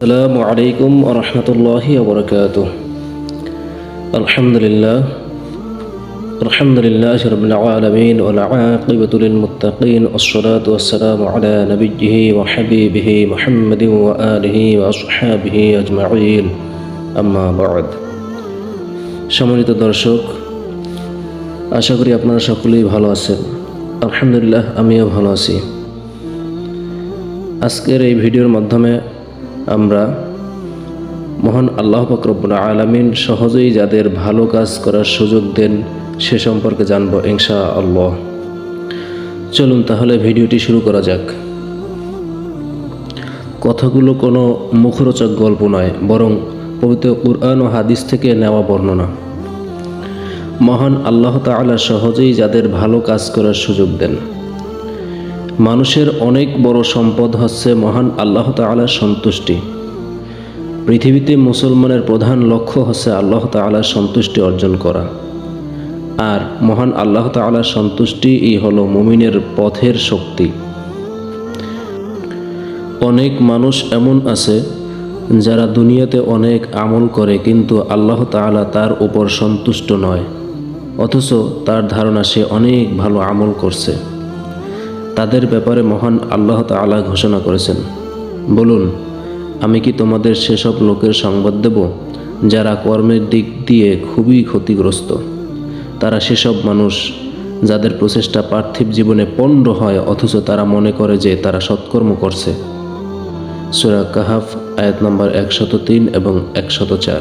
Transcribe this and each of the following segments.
السلام عليكم ورحمة الله وبركاته الحمد لله الحمد لله رب العالمين والعاقبة للمتقين والصلاة والسلام على نبيه وحبيبه محمد وآله وأصحابه أجمعين أما بعد সম্মানিত দর্শক আশা করি আপনারা সকলেই ভালো আছেন আলহামদুলিল্লাহ আমিও ভালো আছি আজকের এই ভিডিওর মাধ্যমে আমরা মহান আল্লাহ ফকরবুল আলমিন সহজেই যাদের ভালো কাজ করার সুযোগ দেন, সে সম্পর্কে জানব ইনশা আল্লাহ চলুন তাহলে ভিডিওটি শুরু করা যাক। কথাগুলো কোনো মুখরোচক গল্প নয়, বরং পবিত্র কুরআন ও হাদিস থেকে নেওয়া বর্ণনা। মহান আল্লাহ তাআলা সহজেই যাদের ভালো কাজ করার সুযোগ দেন। মানুষের অনেক বড় সম্পদ হচ্ছে মহান আল্লাহ তাআলার সন্তুষ্টি। পৃথিবীতে মুসলমানের প্রধান লক্ষ্য হচ্ছে আল্লাহ তাআলার সন্তুষ্টি অর্জন করা। আর মহান আল্লাহ তাআলার সন্তুষ্টিই হলো মুমিনের পথের শক্তি। অনেক মানুষ এমন আছে যারা দুনিয়াতে অনেক আমল করে কিন্তু আল্লাহ তাআলা তার উপর সন্তুষ্ট নয়। অথচ তার ধারণা সে অনেক ভালো আমল করছে। তাদের ব্যাপারে মহান আল্লাহ তাআলা ঘোষণা করেছেন। বলুন, আমি কি তোমাদের সেসব লোকের সংবাদ দেব যারা কর্মের দিক দিয়ে খুবই ক্ষতিগ্রস্ত? তারা সেসব মানুষ যাদের প্রচেষ্টা পার্থিব জীবনে পণ্ড হয়, অথচ তারা মনে করে যে তারা সৎকর্ম করছে। সুরা কাহাফ, আয়াত নম্বর একশত তিন এবং একশত চার।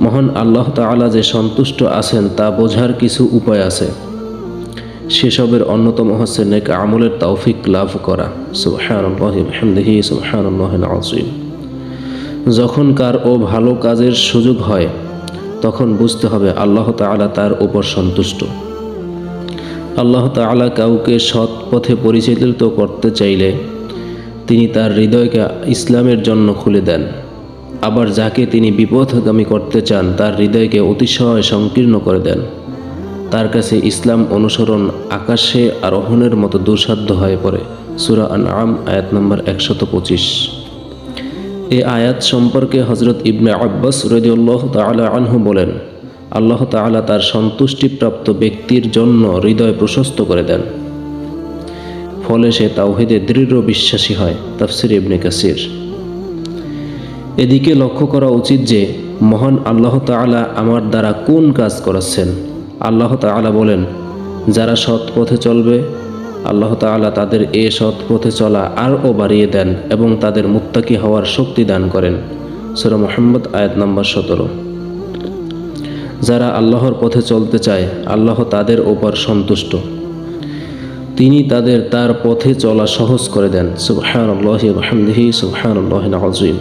মহান আল্লাহ তাআলা যে সন্তুষ্ট আছেন তা বোঝার কিছু উপায় আছে। সেসবের অন্যতম হচ্ছে নেক আমলের তৌফিক লাভ করা। যখন কার ও ভালো কাজের সুযোগ হয়, তখন বুঝতে হবে আল্লাহ তাআলা তার উপর সন্তুষ্ট। আল্লাহ তাআলা কাউকে সৎ পথে পরিচালিত করতে চাইলে তিনি তার হৃদয়কে ইসলামের জন্য খুলে দেন। আবার যাকে তিনি বিপথগামী করতে চান, তার হৃদয়কে অতিশয় সংকীর্ণ করে দেন। তার কাছে ইসলাম অনুসরণ আকাশে আরোহণের মতো দুঃসাধ্য হয়ে পড়ে। সুরা আন আম আয়াত নম্বর একশত পঁচিশ। এ আয়াত সম্পর্কে হজরত ইবনে আব্বাস রদিউল্লাহ তালা আনহু বলেন, আল্লাহ তাআলা তার সন্তুষ্টিপ্রাপ্ত ব্যক্তির জন্য হৃদয় প্রশস্ত করে দেন। ফলে সে তাওহিদে দৃঢ় বিশ্বাসী হয়, তাফসির ইবনে কাসির। এদিকে লক্ষ্য করা উচিত যে, মহান আল্লাহ তাআলা আমার দ্বারা কোন কাজ করাচ্ছেন আল্লাহ তাআলা বলেন, যারা সৎ পথে চলবে, আল্লাহ তাআলা তাদের এ সৎ পথে চলা আরও বাড়িয়ে দেন এবং তাদের মুত্তাকি হওয়ার শক্তি দান করেন। সুরা মোহাম্মদ, আয়াত নম্বর সতেরো। যারা আল্লাহর পথে চলতে চায়, আল্লাহ তাদের ওপর সন্তুষ্ট। তিনি তাদের তার পথে চলা সহজ করে দেন। আযীম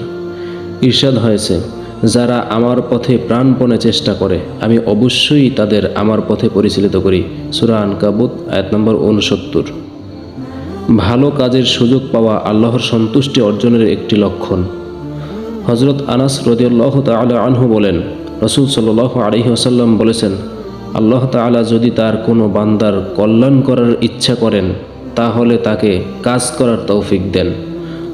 ইরশাদ হয়েছে যারা আমার পথে প্রাণপণে চেষ্টা করে, আমি অবশ্যই তাদের আমার পথে পরিচালিত করি। সুরা আনকাবুত, আয়াত নম্বর উনসত্তর ভালো কাজের সুযোগ পাওয়া আল্লাহর সন্তুষ্টি অর্জনের একটি লক্ষণ। হজরত আনাস রদিয়াল্লাহ তালা আনহু বলেন, রসুল সাল্লাহ আলহি আসাল্লাম বলেছেন, আল্লাহ তালা যদি তার কোনো বান্দার কল্যাণ করার ইচ্ছা করেন, তাহলে তাকে কাজ করার তৌফিক দেন।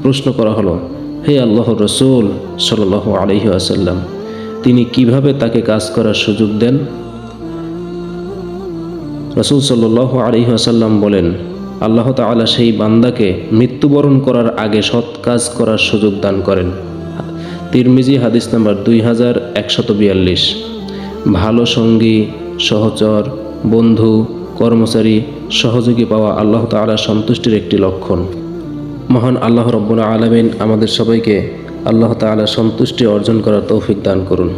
প্রশ্ন করা হলো হে আল্লাহ রসুল সাল আলহি আসাল্লাম তিনি কীভাবে তাকে কাজ করার সুযোগ দেন? রসুল সাল্লাহ আলহি আসাল্লাম বলেন, আল্লাহ তালা সেই বান্দাকে মৃত্যুবরণ করার আগে সৎ কাজ করার সুযোগ দান করেন। তিরমিজি হাদিস নাম্বার দুই হাজার একশত বিয়াল্লিশ। ভালো সঙ্গী, সহচর, বন্ধু, কর্মচারী, সহযোগী পাওয়া আল্লাহ তালা সন্তুষ্টির একটি লক্ষণ। মহান আল্লাহ রব্বুল আলমিন আমাদের সবাইকে আল্লাহ তালা সন্তুষ্টি অর্জন করার তৌফিক দান করুন।